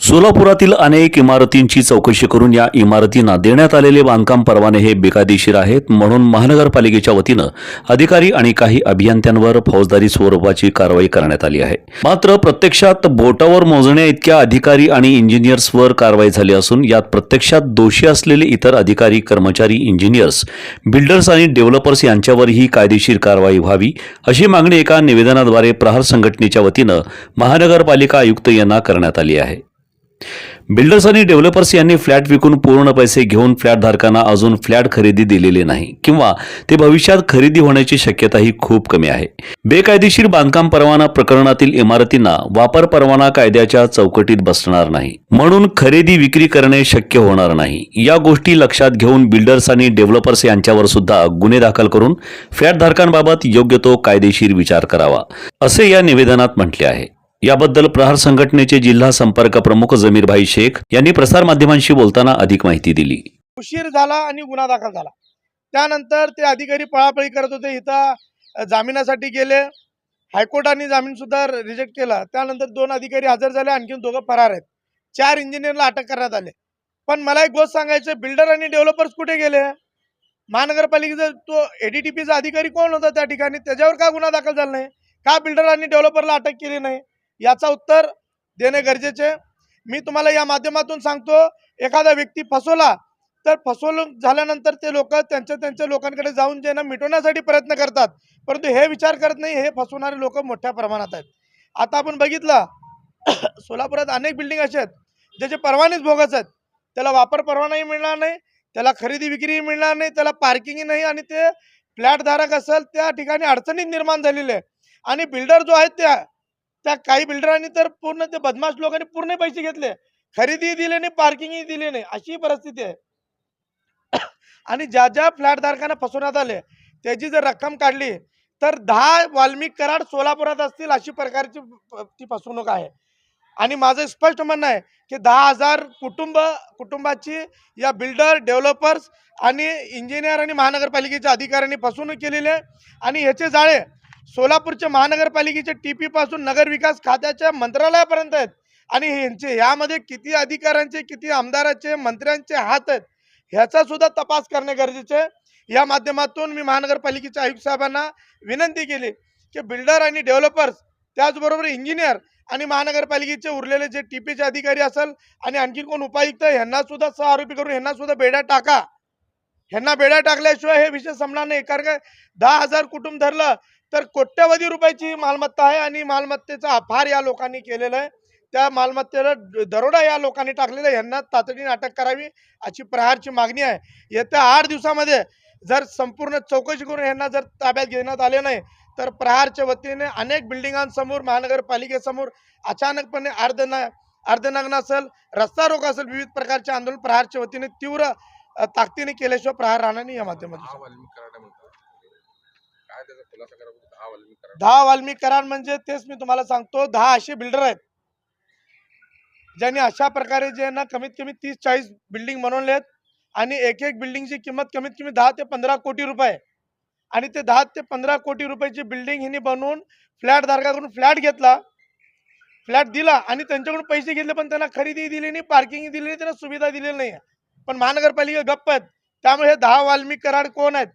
सोलापुरातील अनेक इमारतींची चौकशी करून या इमारतींना देण्यात आलेले बांधकाम परवाने हे बेकायदेशीर आहेत म्हणून महानगरपालिकेच्या वतीनं अधिकारी आणि काही अभियंत्यांवर फौजदारी स्वरूपाची कारवाई करण्यात आली आहे. मात्र प्रत्यक्षात बोटावर मोजण्या इतक्या अधिकारी आणि इंजिनियर्सवर कारवाई झाली असून यात प्रत्यक्षात दोषी असलेले इतर अधिकारी कर्मचारी इंजिनियर्स बिल्डर्स आणि डेव्हलपर्स यांच्यावरही कायदेशीर कारवाई व्हावी अशी मागणी एका निवेदनाद्वारे प्रहार संघटनेच्या वतीनं महानगरपालिका आयुक्त यांना करण्यात आली आहे. बिल्डर्स आणि डेव्हलपर्स यांनी फ्लॅट विकून पूर्ण पैसे घेऊन फ्लॅटधारकांना अजून फ्लॅट खरेदी दिलेले नाही किंवा ते भविष्यात खरेदी होण्याची शक्यताही खूप कमी आहे. बेकायदेशीर बांधकाम परवाना प्रकरणातील इमारतींना वापर परवाना कायद्याच्या चौकटीत बसणार नाही. म्हणून खरेदी विक्री करणे शक्य होणार नाही. या गोष्टी लक्षात घेऊन बिल्डर्स आणि डेव्हलपर्स यांच्यावर सुद्धा गुन्हे दाखल करून फ्लॅटधारकांबाबत योग्य तो कायदेशीर विचार करावा असे या निवेदनात म्हटले आहे. याबद्दल प्रहार संघटनेचे जिल्हा संपर्क प्रमुख जमीरभाई शेख यांनी प्रसारमाध्यमांशी बोलताना अधिक माहिती दिली. उशीर झाला आणि गुन्हा दाखल झाला. त्यानंतर ते अधिकारी पळापळी करत होते इथं जामिनासाठी गेले. हायकोर्टाने जामीन सुद्धा रिजेक्ट केला. त्यानंतर दोन अधिकारी हजर झाले आणखीन दोघं फरार आहेत. चार इंजिनियरला अटक करण्यात आले. पण मला एक गोष्ट सांगायचं बिल्डर आणि डेव्हलपर्स कुठे गेले? महानगरपालिकेचा तो एडीटीपीचा अधिकारी कोण होता त्या ठिकाणी? त्याच्यावर का गुन्हा दाखल झाला नाही? का बिल्डर आणि डेव्हलपरला अटक केली नाही? याचा उत्तर देणे गरजेचे मी तुम्हाला या माध्यमातून सांगतो एखादा व्यक्ती फसवला तर फसवणूक झाल्यानंतर ते लोक त्यांच्या त्यांच्या लोकांकडे जाऊन जे ना मिटवण्यासाठी प्रयत्न करतात परंतु हे विचार करत नाही हे फसवणारे लोक मोठ्या प्रमाणात आहेत. आता आपण बघितलं सोलापुरात अनेक बिल्डिंग असे आहेत ज्याचे परवानेच भोगच आहेत. त्याला वापर परवानाही मिळणार नाही त्याला खरेदी विक्रीही मिळणार नाही त्याला पार्किंगही नाही आणि ते फ्लॅटधारक असेल त्या ठिकाणी अडचणीत निर्माण झालेली आहे. आणि बिल्डर जो आहेत त्या त्या काही बिल्डरांनी तर पूर्ण ते बदमाश लोकांनी पूर्ण पैसे घेतले. खरेदी दिली नाही पार्किंगही दिली नाही. अशी परिस्थिती आहे. आणि ज्या ज्या फ्लॅट धारकांना फसवण्यात आले त्याची जर रक्कम काढली तर दहा वाल्मिक कराड सोलापुरात असतील अशी प्रकारची ती फसवणूक आहे. आणि माझं स्पष्ट म्हणणं आहे की दहा हजार कुटुंब कुटुंबाची या बिल्डर डेव्हलपर्स आणि इंजिनियर आणि महानगरपालिकेच्या अधिकाऱ्यांनी फसवणूक केलेली आहे. आणि ह्याचे जाळे सोलापूरच्या महानगरपालिकेच्या टीपी पासून नगर विकास खात्याच्या मंत्रालयापर्यंत आहेत. आणि यांचे यामध्ये किती अधिकाऱ्यांचे किती आमदाराचे मंत्र्यांचे हात आहेत ह्याचा सुद्धा तपास करणे गरजेचे आहे. या माध्यमातून मी महानगरपालिकेच्या आयुक्त साहेबांना विनंती केली की बिल्डर आणि डेव्हलपर्स त्याचबरोबर इंजिनियर आणि महानगरपालिकेचे उरलेले जे टी पीचे अधिकारी असेल आणि आणखी कोण उपायुक्त आहे, ह्यांना सुद्धा सह आरोपी करून यांना सुद्धा बेड्या टाका. ह्यांना बेड्या टाकल्याशिवाय हे विषय संपणार नाही. कारण काय दहा हजार कुटुंब धरलं तर कोट्यवधी रुपयाची मालमत्ता आहे आणि मालमत्तेचा अफार या लोकांनी केलेला आहे. त्या मालमत्तेला दरोडा या लोकांनी टाकलेला आहे. यांना तातडीने अटक करावी अशी प्रहारची मागणी आहे. येत्या आठ दिवसामध्ये जर संपूर्ण चौकशी करून यांना जर ताब्यात घेण्यात आले नाही तर प्रहारच्या वतीने अनेक बिल्डिंगांसमोर महानगरपालिकेसमोर अचानकपणे अर्धना अर्धनग्न असेल रस्ता रोग असेल विविध प्रकारचे आंदोलन प्रहारच्या वतीने तीव्र ताकदीने केल्याशिवाय प्रहार राहणार नाही या माध्यमातून. म्हणजे दहा वाल्मिक कराड करार म्हणजे तेच मी तुम्हाला सांगतो दहा असे बिल्डर आहेत. ज्यांनी अशा प्रकारे जे ना कमीत कमी तीस चाळीस बिल्डिंग बनवले आहेत आणि एक एक बिल्डिंगची किंमत कमीत कमी दहा ते पंधरा कोटी रुपये आणि ते दहा ते पंधरा कोटी रुपयाची बिल्डिंग हिने बनवून फ्लॅट धारकाकडून फ्लॅट घेतला फ्लॅट दिला आणि त्यांच्याकडून पैसे घेतले पण त्यांना खरेदी दिली नाही पार्किंग दिली नाही त्यांना सुविधा दिलेली नाही पण महानगरपालिका गप्प आहेत. त्यामुळे हे दहा वाल्मिक कराड कोण आहेत?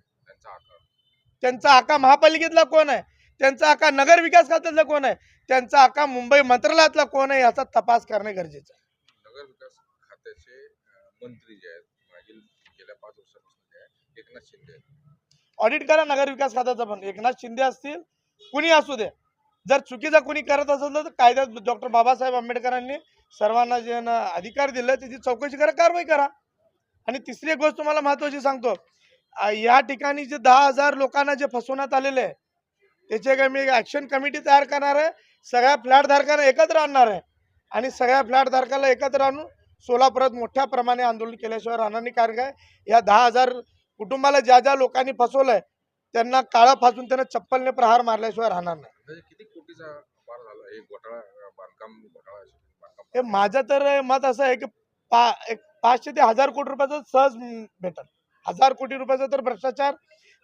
त्यांचा आका महापालिकेतला कोण आहे? त्यांचा आका नगर विकास खात्यातला कोण आहे? त्यांचा आका मुंबई मंत्रालयातला कोण आहे याचा तपास करणे गरजेचं आहे. नगर विकास खात्याचे मंत्री जे आहेत मागील गेल्या पाच वर्षापासून एकनाथ शिंदे. ऑडिट करा नगर विकास खात्याचा पण. एकनाथ शिंदे असतील कुणी असू दे. जर चुकीचा कुणी करत असेल तर कायद्यात डॉक्टर बाबासाहेब आंबेडकरांनी सर्वांना जे अधिकार दिले त्याची चौकशी करा कारवाई करा. आणि तिसरी एक गोष्ट तुम्हाला महत्वाची सांगतो. या ठिकाणी जे दहा हजार लोकांना जे फसवण्यात आलेले आहे त्याचे काय मी ऍक्शन कमिटी तयार करणार आहे सगळ्या फ्लॅट धारकांना एकत्र आणणार आहे. आणि सगळ्या फ्लॅट धारकाला एकत्र आणून सोलापुरात मोठ्या प्रमाणे आंदोलन केल्याशिवाय राहणार नाही. कारण काय? या दहा हजार कुटुंबाला ज्या ज्या लोकांनी फसवलंय त्यांना काळा फासून त्यांना चप्पलने प्रहार मारल्याशिवाय राहणार नाही. म्हणजे किती कोटीचा हे माझं तर मत असं आहे की पा एक पाचशे ते हजार कोटी रुपयाचं सहज भेटल. हजार कोटी रुपयाचा तर भ्रष्टाचार.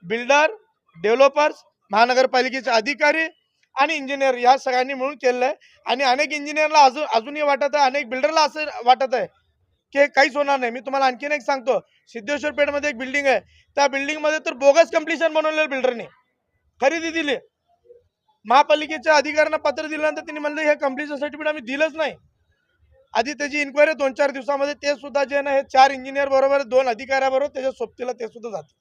बिल्डर डेव्हलपर्स महानगरपालिकेचे अधिकारी आणि इंजिनियर या सगळ्यांनी मिळून केलेलं आहे. आणि अनेक इंजिनियरला अजून अजूनही वाटत आहे अनेक बिल्डरला असं वाटत आहे की काहीच होणार नाही. मी तुम्हाला आणखीन एक सांगतो. सिद्धेश्वर पेठमध्ये एक बिल्डिंग आहे. त्या बिल्डिंगमध्ये तर बोगस कम्प्लिशन बनवलेलं बिल्डरने. खरेदी दिली. महापालिकेच्या अधिकाऱ्यांना पत्र दिल्यानंतर त्यांनी म्हणलं हे कम्प्लिशन सर्टिफिकेट आम्ही दिलंच नाही. आधी त्याची इन्क्वायरी दोन चार दिवसामध्ये ते सुद्धा जे ना हे चार इंजिनियर बरोबर दोन अधिकाऱ्याबरोबर त्याच्या सोबतीला ते सुद्धा जाते.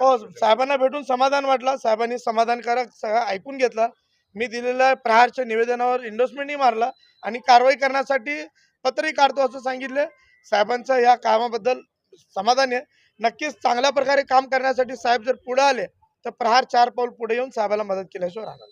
हो साहेबांना भेटून समाधान वाटलं. साहेबांनी समाधानकारक सगळं ऐकून घेतलं. मी दिलेल्या प्रहारच्या निवेदनावर इंडोसमेंटही मारला आणि कारवाई करण्यासाठी पत्रही काढतो असं सांगितलं. साहेबांचं या कामाबद्दल समाधान आहे. नक्कीच चांगल्या प्रकारे काम करण्यासाठी साहेब जर पुढे आले तर प्रहार चार पाऊल पुढे येऊन साहेबाला मदत केल्याशिवाय राहणार.